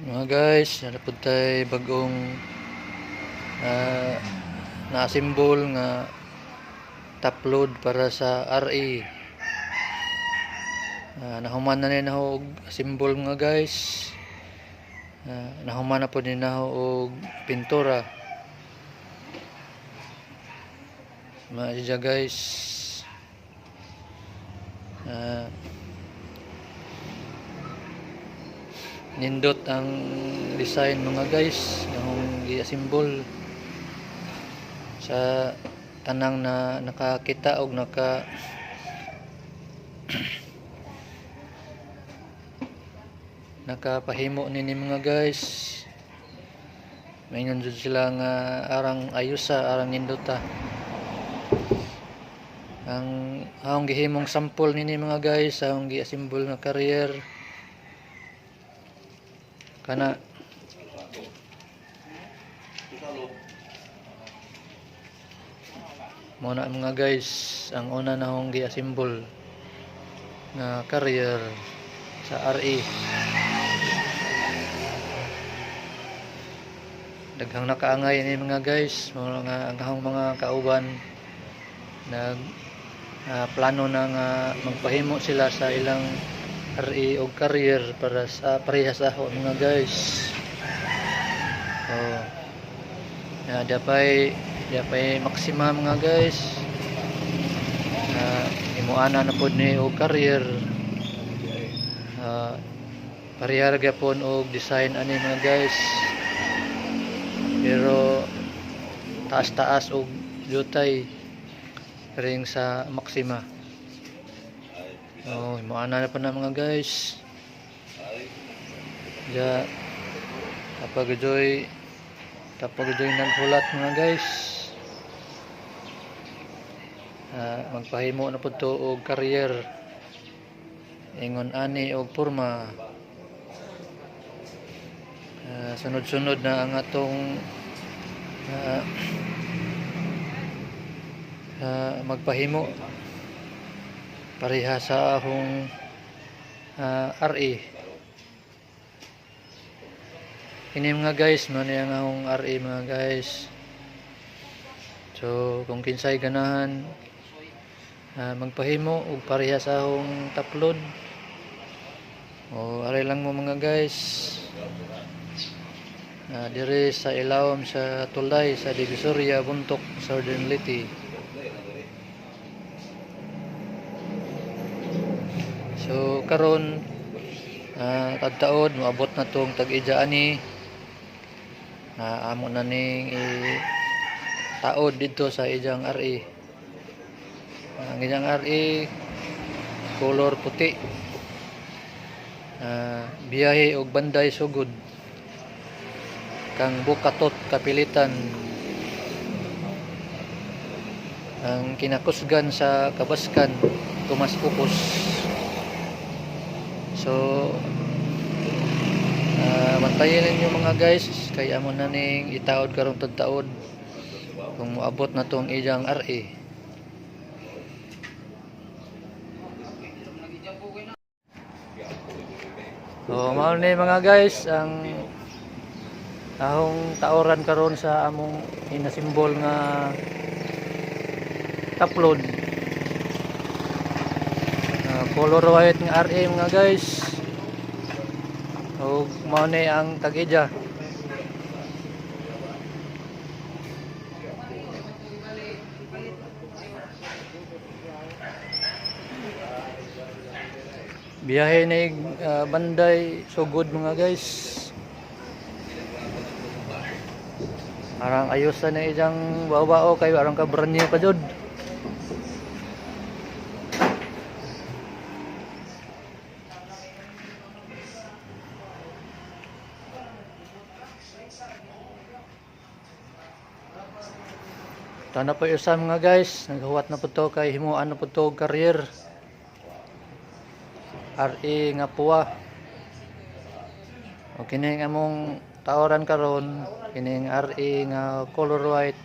Mga guys, narapod tayo bagong uh, na-symbol nga top load para sa RE. Uh, nahuman na ni na og symbol mga guys. Uh, nahuman na po ni na og pintura. Mga guys. Uh, nindot ang design mga guys ng gi-assemble. Sa tanang na nakakita og naka nakapahimo nini mga guys. Maingon jud sila nga arang ayusa arang nindota. Ang akong gihimong sample nini mga guys akong gi-assemble nga career kana. Muna mga guys ang una na akong gi-assemble nga career sa RE daghang nakaangay ni mga guys mga ang mga kauban. Nag ah, plano na nga magpahimo sila sa ilang RE o career para sa parehas ako mga guys. Oh. Ya dapay dapay maksima mga guys. Na imuana na pod ni og career. Uh, parehar gyapon og design ani mga guys. Pero taas-taas og jutay ring sa maksima Oh, imuana na pa na mga guys. Ja kapag joy kapag joy naghulat mga guys. Ah, magpahimo na pud to og career. Ingon ani og porma. Ah, sunod-sunod na ang atong ah, ah, magpahimo pareha sa akong ah, RE ini mga guys man ang akong RE mga guys. So kung kinsay ganahan ah, magpahimo og pareha sa akong taplod. O aray lang mo mga guys. Ah, dire sa ilawom sa tulay sa Divisoria Buntok Southern Leyte So karon uh, kadtaod moabot na tong tag-ija ani na amo na ning i taod dito sa ijang RE. Ang ijang RE color puti. Uh, biyahe og banday sugod kang bukatot kapilitan ang kinakusgan sa kabaskan Tomas Pupos So uh, bantayan ninyo mga guys kay amo na ning itaod karong taod kung moabot na tong ijang RE. So mao ni mga guys ang ahong taoran karon sa among inasimbol nga upload Color white nga RA mga guys. O mao ni ang tagidya biyahe na uh, banday sugod mga guys. Arang ayos na ijang bao kayo arang ka brand new pa jud Tana po isa mga guys, naghuwat na po to kay himuan na po to career. RE nga puwa. O kini nga among taoran karon, kini nga RE nga color white.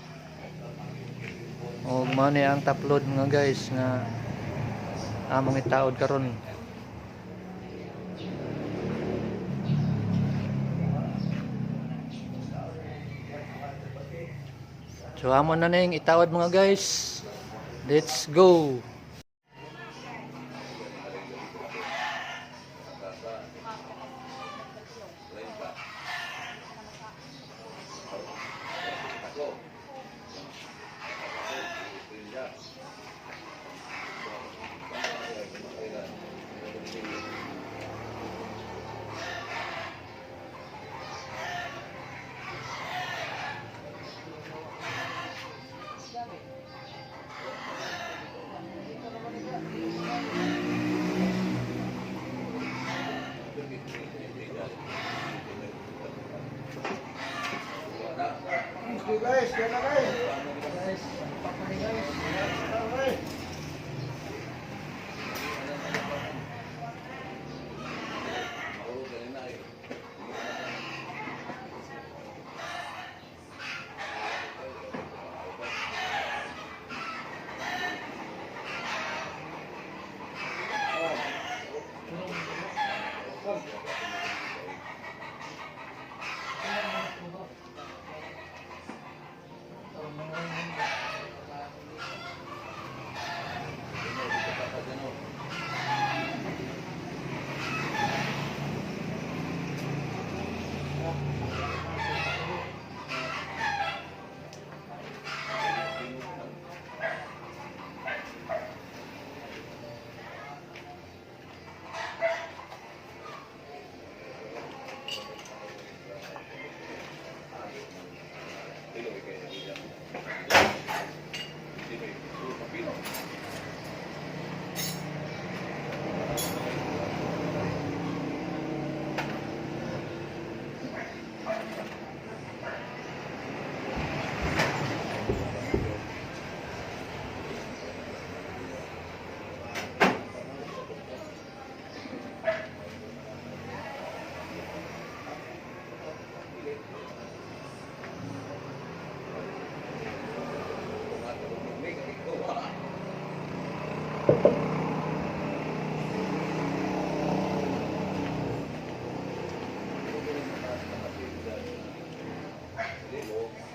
O mao ni ang tapload mga guys nga among itaod karon. So hamon na ning itawad mga guys. Let's go. Guys, kaya na guys. Thank you.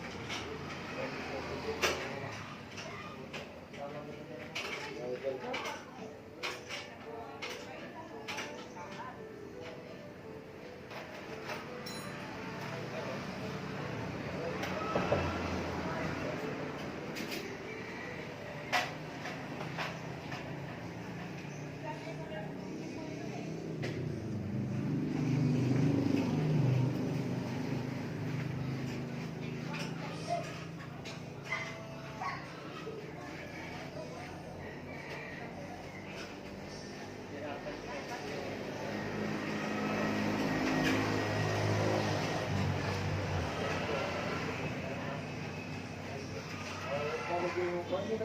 yung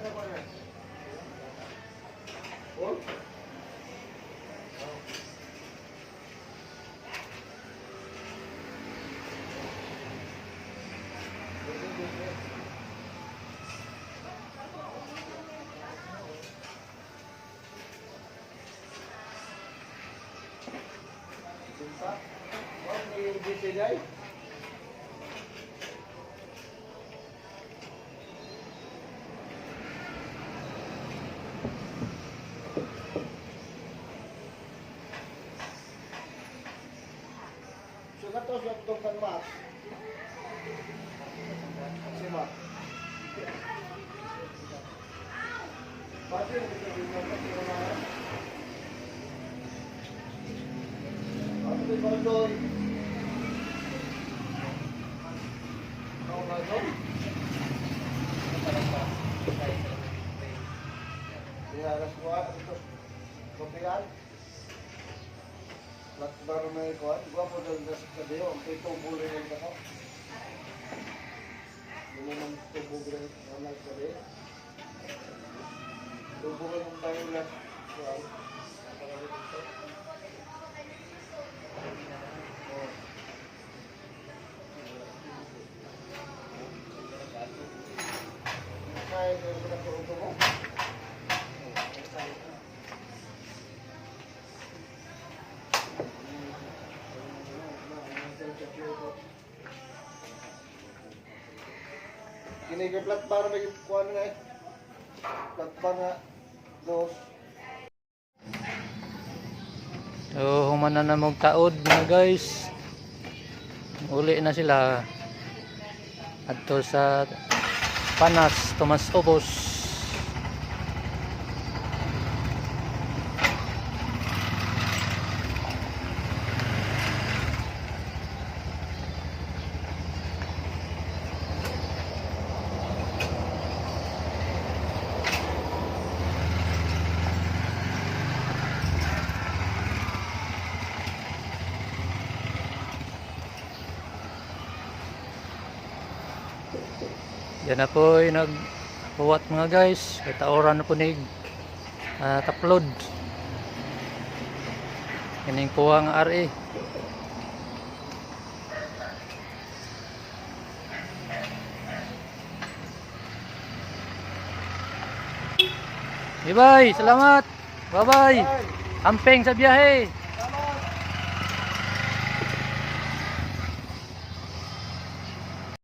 kung Thank you. Kini kay plat bar may nga eh. Plat bar nga dos. So, humana na mong taod mga guys. Uli na sila. Adto sa Panas, Tomas Obos. Yan na po yung nagbuwat mga guys. Kaya taoran na po nig uh, upload. Kining po ang RA. Bye bye, salamat. Bye bye. Ay, Ampeng sa biyahe.